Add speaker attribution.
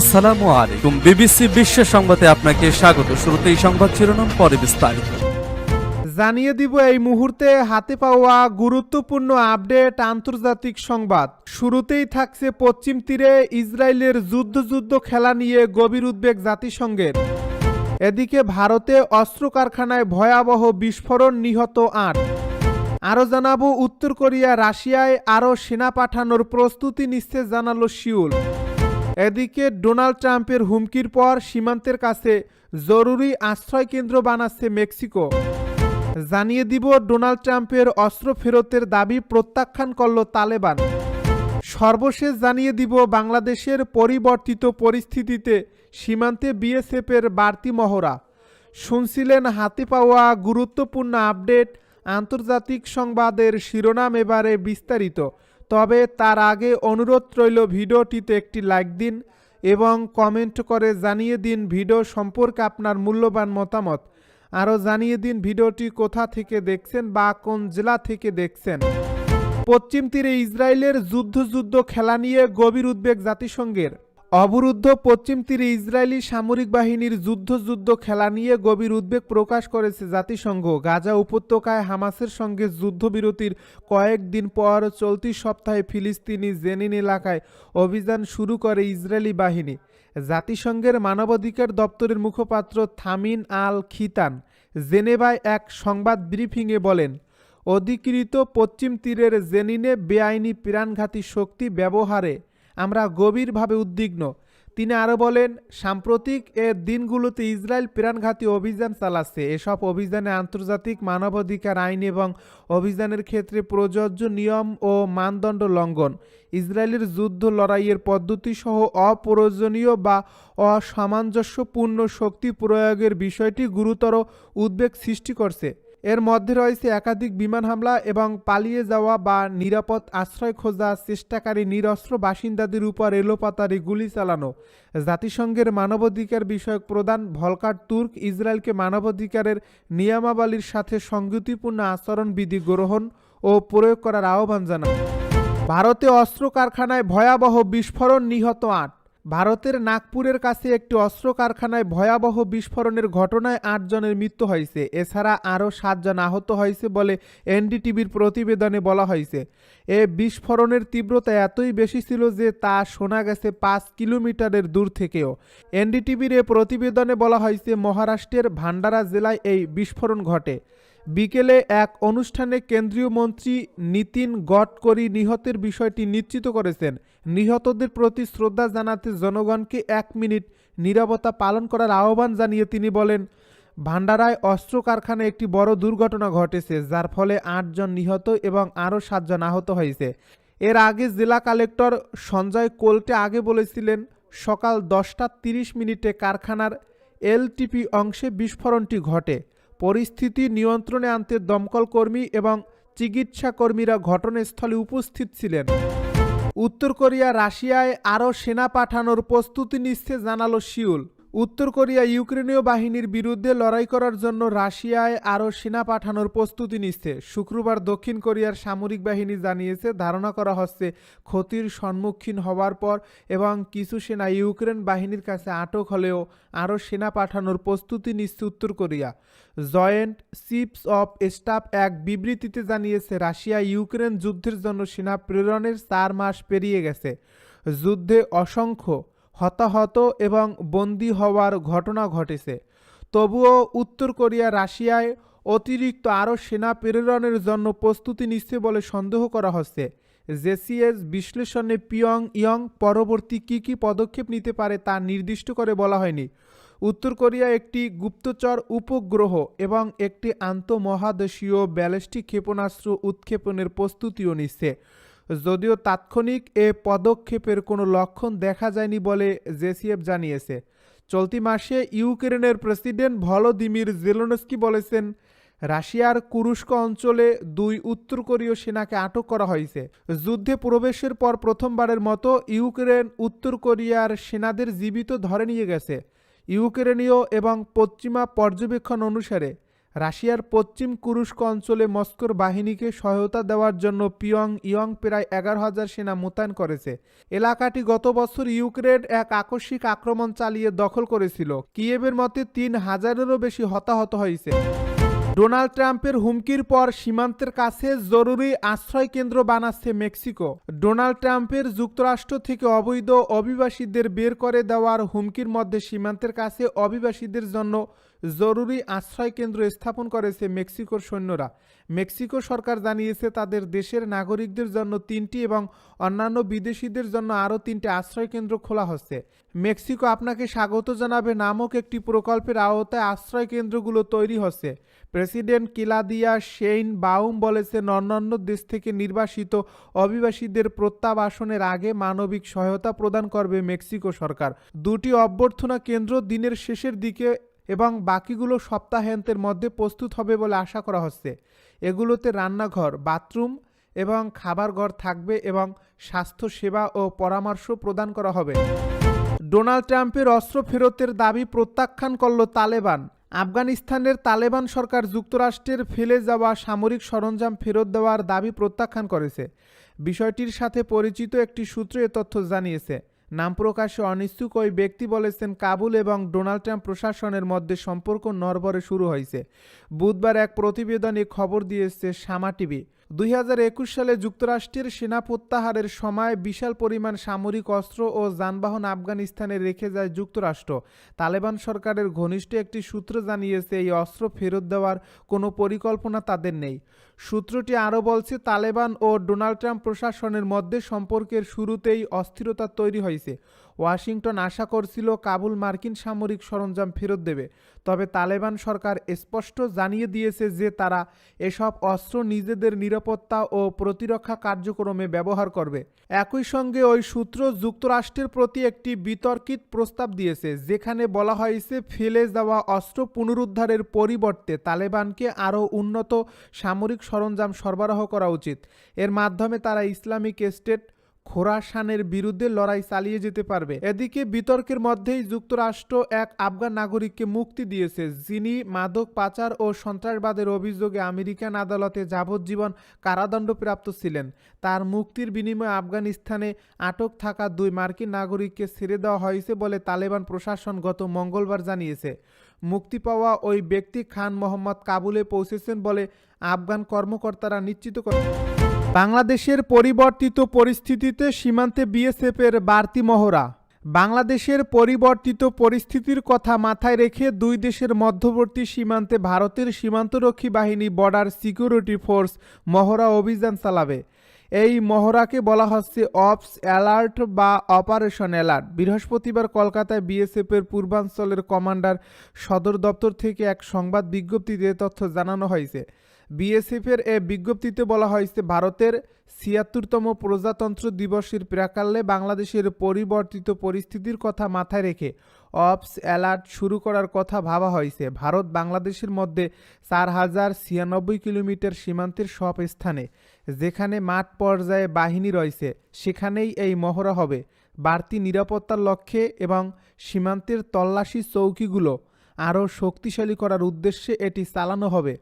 Speaker 1: আসসালামু আলাইকুম। বিবিসি বিশ্ব সংবাদে আপনাকে স্বাগত। শুরুতেই সংবাদ শিরোনাম, পরে বিস্তারিত।
Speaker 2: জানিয়ে দিব এই মুহূর্তে হাতে পাওয়া গুরুত্বপূর্ণ আপডেট আন্তর্জাতিক সংবাদ। শুরুতেই থাকছে পশ্চিম তীরে ইসরায়েলের যুদ্ধ যুদ্ধ খেলা নিয়ে গভীর উদ্বেগ জাতিসংঘের। এদিকে ভারতে অস্ত্র কারখানায় ভয়াবহ বিস্ফোরণ নিহত আট। আরও জানাব, উত্তর কোরিয়া রাশিয়ায় আরও সেনা পাঠানোর প্রস্তুতি নিচ্ছে, জানালো শিউল এদিকে ডোনাল্ড ট্রাম্পের হুমকির পর সীমান্তের কাছে জরুরি আশ্রয় কেন্দ্র বানাচ্ছে মেক্সিকো। জানিয়ে দিব, ডোনাল্ড ট্রাম্পের অস্ত্র ফেরতের দাবি প্রত্যাখ্যান করল তালেবান। সর্বশেষ জানিয়ে দিব, বাংলাদেশের পরিবর্তিত পরিস্থিতিতে সীমান্তে বিএসএফের বাড়তি মহড়া। শুনছিলেন হাতে পাওয়া গুরুত্বপূর্ণ আপডেট, আন্তর্জাতিক সংবাদের শিরোনাম এবারে বিস্তারিত। তবে তার আগে অনুরোধ রইল ভিডিওটিতে একটি লাইক দিন এবং কমেন্ট করে জানিয়ে দিন ভিডিও সম্পর্কে আপনার মূল্যবান মতামত। আরও জানিয়ে দিন ভিডিওটি কোথা থেকে দেখছেন বা কোন জেলা থেকে দেখছেন। পশ্চিম তীরে ইসরায়েলের যুদ্ধযুদ্ধ যুদ্ধ খেলা নিয়ে গভীর উদ্বেগ জাতিসংঘের। অবরুদ্ধ পশ্চিম তীরে ইসরায়েলি সামরিক বাহিনীর যুদ্ধ যুদ্ধ খেলা নিয়ে গভীর উদ্বেগ প্রকাশ করেছে জাতিসংঘ। গাজা উপত্যকায় হামাসের সঙ্গে যুদ্ধবিরতির কয়েকদিন পর চলতি সপ্তাহে ফিলিস্তিনি জেনিন এলাকায় অভিযান শুরু করে ইসরায়েলি বাহিনী। জাতিসংঘের মানবাধিকার দপ্তরের মুখপাত্র থামিন আল খিতান জেনেভায় এক সংবাদ ব্রিফিংয়ে বলেন, অধিকৃত পশ্চিম তীরের জেনিনে বেআইনি প্রাণঘাতী শক্তি ব্যবহারে আমরা গভীরভাবে উদ্বিগ্ন। তিনি আরও বলেন, সাম্প্রতিক এ দিনগুলোতে ইসরায়েল প্রাণঘাতী অভিযান চালাচ্ছে। এসব অভিযানে আন্তর্জাতিক মানবাধিকার আইন এবং অভিযানের ক্ষেত্রে প্রযোজ্য নিয়ম ও মানদণ্ড লঙ্ঘন। ইসরায়েলের যুদ্ধ লড়াইয়ের পদ্ধতি সহ অপ্রয়োজনীয় বা অসামঞ্জস্যপূর্ণ শক্তি প্রয়োগের বিষয়টি গুরুতর উদ্বেগ সৃষ্টি করছে। এর মধ্যে রয়েছে একাধিক বিমান হামলা এবং পালিয়ে যাওয়া বা নিরাপদ আশ্রয় খোঁজা চেষ্টাকারী নিরস্ত্র বাসিন্দাদের উপর এলোপাতারি গুলি চালানো। জাতিসংঘের মানবাধিকার বিষয়ক প্রধান ভলকার তুর্ক ইসরায়েলকে মানবাধিকারের নিয়মাবলীর সাথে সংগতিপূর্ণ আচরণবিধি গ্রহণ ও প্রয়োগ করার আহ্বান জানান ভারতে অস্ত্র কারখানায় ভয়াবহ বিস্ফোরণ নিহত আট। ভারতের নাগপুরের কাছে একটি অস্ত্র কারখানায় ভয়াবহ বিস্ফোরণের ঘটনায় আটজনের মৃত্যু হয়েছে। এছাড়া আরও সাতজন আহত হয়েছে বলে এনডিটিভির প্রতিবেদনে বলা হয়েছে। এ বিস্ফোরণের তীব্রতা এতই বেশি ছিল যে তা শোনা গেছে পাঁচ কিলোমিটারের দূর থেকেও। এনডিটিভির এ প্রতিবেদনে বলা হয়েছে, মহারাষ্ট্রের ভান্ডারা জেলায় এই বিস্ফোরণ ঘটে। বিকেলে এক অনুষ্ঠানে কেন্দ্রীয় মন্ত্রী নীতিন গডকরি নিহতের বিষয়টি নিশ্চিত করেছেন। নিহতদের প্রতি শ্রদ্ধা জানাতে জনগণকে এক মিনিট নীরবতা পালন করার আহ্বান জানিয়ে তিনি বলেন ভান্ডারায় অস্ত্র কারখানায় একটি বড় দুর্ঘটনা ঘটেছে, যার ফলে আটজন নিহত এবং আরও সাতজন আহত হয়েছে। এর আগে জেলা কালেক্টর সঞ্জয় কোল্টে আগে বলেছিলেন, সকাল দশটা তিরিশ মিনিটে কারখানার এলটিপি অংশে বিস্ফোরণটি ঘটে। পরিস্থিতি নিয়ন্ত্রণে আনতে দমকল কর্মী এবং চিকিৎসা কর্মীরা ঘটনাস্থলে উপস্থিত ছিলেন। উত্তর কোরিয়া রাশিয়ায় আরও সেনা পাঠানোর প্রস্তুতি নিচ্ছে, জানালো শিউল উত্তর কোরিয়া ইউক্রেনীয় বাহিনীর বিরুদ্ধে লড়াই করার জন্য রাশিয়ায় আরও সেনা পাঠানোর প্রস্তুতি নিচ্ছে। শুক্রবার দক্ষিণ কোরিয়ার সামরিক বাহিনী জানিয়েছে, ধারণা করা হচ্ছে ক্ষতির সম্মুখীন হওয়ার পর এবং কিছু সেনা ইউক্রেন বাহিনীর কাছে আটক হলেও আরও সেনা পাঠানোর প্রস্তুতি নিচ্ছে উত্তর Korea. Joint chiefs of staff এক বিবৃতিতে জানিয়েছে, রাশিয়া ইউক্রেন যুদ্ধের জন্য সেনা প্রেরণের চার মাস পেরিয়ে গেছে। যুদ্ধে অসংখ্য হতাহত এবং বন্দী হওয়ার ঘটনা ঘটেছে। তবুও উত্তর কোরিয়া রাশিয়ায় অতিরিক্ত আরও সেনা প্রেরণের জন্য প্রস্তুতি নিচ্ছে বলে সন্দেহ করা হচ্ছে। জেসিএস বিশ্লেষণে পিয়ং ইয়ং পরবর্তী কী কী পদক্ষেপ নিতে পারে তা নির্দিষ্ট করে বলা হয়নি। উত্তর কোরিয়া একটি গুপ্তচর উপগ্রহ এবং একটি আন্তঃমহাদেশীয় ব্যালিস্টিক ক্ষেপণাস্ত্র উৎক্ষেপণের প্রস্তুতিও নিচ্ছে। যদিও তাৎক্ষণিক এ পদক্ষেপের কোনো লক্ষণ দেখা যায়নি বলে জেসিএফ জানিয়েছে। চলতি মাসে ইউক্রেনের প্রেসিডেন্ট ভলোদিমির জেলোনস্কি বলেছেন, রাশিয়ার কুরুস্ক অঞ্চলে দুই উত্তর কোরীয় সেনাকে আটক করা হয়েছে। যুদ্ধে প্রবেশের পর প্রথমবারের মতো ইউক্রেন উত্তর কোরিয়ার সেনাদের জীবিত ধরে নিয়ে গেছে। ইউক্রেনীয় এবং পশ্চিমা পর্যবেক্ষণ অনুসারে রাশিয়ার পশ্চিম কুরুস্ক অঞ্চলে মস্কোর বাহিনীকে সহায়তা দেওয়ার জন্য পিয়ং ইয়ং প্রায় এগারো হাজার সেনা মোতায়েন করেছে। এলাকাটি গত বছর ইউক্রেন এক আকস্মিক আক্রমণ চালিয়ে দখল করেছিল। কিয়েভের মতে তিন হাজারেরও বেশি হতাহত হয়েছে। ডোনাল্ড ট্রাম্পের হুমকির পর সীমান্তের কাছে জরুরি আশ্রয় কেন্দ্র বানাচ্ছে মেক্সিকো। ডোনাল্ড ট্রাম্পের যুক্তরাষ্ট্র থেকে অবৈধ অভিবাসীদের বের করে দেওয়ার হুমকির মধ্যে সীমান্তের কাছে অভিবাসীদের জন্য জরুরি আশ্রয় কেন্দ্র স্থাপন করেছে মেক্সিকোর সৈন্যরা। মেক্সিকো সরকার জানিয়েছে, তাদের দেশের নাগরিকদের জন্য তিনটি এবং অন্যান্য বিদেশিদের জন্য আরও তিনটি আশ্রয় কেন্দ্র খোলা হচ্ছে। মেক্সিকো আপনাকে স্বাগত জানাবে নামক একটি প্রকল্পের আওতায় আশ্রয় কেন্দ্রগুলো তৈরি হচ্ছে। প্রেসিডেন্ট কিলাদিয়া শেইন বাউম বলেছেন অন্যান্য দেশ থেকে নির্বাসিত অভিবাসীদের প্রত্যাবাসনের আগে মানবিক সহায়তা প্রদান করবে মেক্সিকো সরকার। দুটি অভ্যর্থনা কেন্দ্র দিনের শেষের দিকে এবং বাকিগুলো সপ্তাহান্তের মধ্যে প্রস্তুত হবে বলে আশা করা হচ্ছে। এগুলোতে রান্নাঘর, বাথরুম এবং খাবার ঘর থাকবে এবং স্বাস্থ্য সেবা ও পরামর্শ প্রদান করা হবে। ডোনাল্ড ট্রাম্পের অস্ত্র ফেরতের দাবি প্রত্যাখ্যান করল তালেবান। আফগানিস্তানের তালেবান সরকার যুক্তরাষ্ট্রের ফেলে যাওয়া সামরিক সরঞ্জাম ফেরত দেওয়ার দাবি প্রত্যাখ্যান করেছে। বিষয়টির সাথে পরিচিত একটি সূত্র এ তথ্য জানিয়েছে। নাম প্রকাশে অনিচ্ছুক ওই ব্যক্তি বলেছেন, কাবুল এবং ডোনাল্ড ট্রাম্প প্রশাসনের মধ্যে সম্পর্ক নরবরে শুরু হয়েছে। বুধবার এক প্রতিবেদনে খবর দিয়েছে সামা টিভি। দুই হাজার একুশ সালে যুক্তরাষ্ট্রের সেনা প্রত্যাহারের সময় বিশাল পরিমাণ সামরিক অস্ত্র ও যানবাহন আফগানিস্তানে রেখে যায় যুক্তরাষ্ট্র। তালেবান সরকারের ঘনিষ্ঠ একটি সূত্র জানিয়েছে, এই অস্ত্র ফেরত দেওয়ার কোনো পরিকল্পনা তাদের নেই। সূত্রটি আরও বলছে, তালেবান ও ডোনাল্ড ট্রাম্প প্রশাসনের মধ্যে সম্পর্কের শুরুতেই অস্থিরতা তৈরি হয়েছে। ওয়াশিংটন আশা করছিল, কাবুল মার্কিন সামরিক সরঞ্জাম ফেরত দেবে। তবে তালেবান সরকার স্পষ্ট জানিয়ে দিয়েছে যে তারা এসব অস্ত্র নিজেদের নিরাপত্তা ও প্রতিরক্ষা কার্যক্রমে ব্যবহার করবে। একই সঙ্গে ওই সূত্র যুক্তরাষ্ট্রের প্রতি একটি বিতর্কিত প্রস্তাব দিয়েছে, যেখানে বলা হয়েছে ফেলে যাওয়া অস্ত্র পুনরুদ্ধারের পরিবর্তে তালেবানকে আরও উন্নত সামরিক সরঞ্জাম সরবরাহ করা উচিত। এর মাধ্যমে তারা ইসলামিক স্টেট খোরাসানের বিরুদ্ধে লড়াই চালিয়ে যেতে পারবে। এদিকে বিতর্কের মধ্যেই যুক্তরাষ্ট্র এক আফগান নাগরিককে মুক্তি দিয়েছে, যিনি মাদক পাচার ও সন্ত্রাসবাদের অভিযোগে আমেরিকান আদালতে যাবজ্জীবন কারাদণ্ডপ্রাপ্ত ছিলেন। তার মুক্তির বিনিময়ে আফগানিস্তানে আটক থাকা দুই মার্কিন নাগরিককে ছেড়ে দেওয়া হয়েছে বলে তালেবান প্রশাসন গত মঙ্গলবার জানিয়েছে। মুক্তি পাওয়া ওই ব্যক্তি খান মোহাম্মদ কাবুলে পৌঁছেছেন বলে আফগান কর্মকর্তারা নিশ্চিত করেন বাংলাদেশের পরিবর্তিত পরিস্থিতিতে সীমান্তে বিএসএফের বাড়তি মহড়া। বাংলাদেশের পরিবর্তিত পরিস্থিতির কথা মাথায় রেখে দুই দেশের মধ্যবর্তী সীমান্তে ভারতের সীমান্তরক্ষী বাহিনী বর্ডার সিকিউরিটি ফোর্স মহড়া অভিযান চালাবে। এই মহড়াকে বলা হচ্ছে অপস অ্যালার্ট বা অপারেশন অ্যালার্ট। বৃহস্পতিবার কলকাতায় বিএসএফের পূর্বাঞ্চলের কমান্ডার সদর দপ্তর থেকে এক সংবাদ বিজ্ঞপ্তিতে তথ্য জানানো হয়েছে। বিএসএফের এ বিজ্ঞপ্তিতে বলা হয়েছে, ভারতের ছিয়াত্তরতম প্রজাতন্ত্র দিবসের প্রাকাল্যে বাংলাদেশের পরিবর্তিত পরিস্থিতির কথা মাথায় রেখে অপস অ্যালার্ট শুরু করার কথা ভাবা হয়েছে। ভারত বাংলাদেশের মধ্যে চার হাজার ছিয়ানব্বই কিলোমিটার সীমান্তের সব স্থানে, যেখানে মাঠ পর্যায়ে বাহিনী রয়েছে, সেখানেই এই মহড়া হবে। বাড়তি নিরাপত্তার লক্ষ্যে এবং সীমান্তের তল্লাশি চৌকিগুলো আরও শক্তিশালী করার উদ্দেশ্যে এটি চালানো হবে।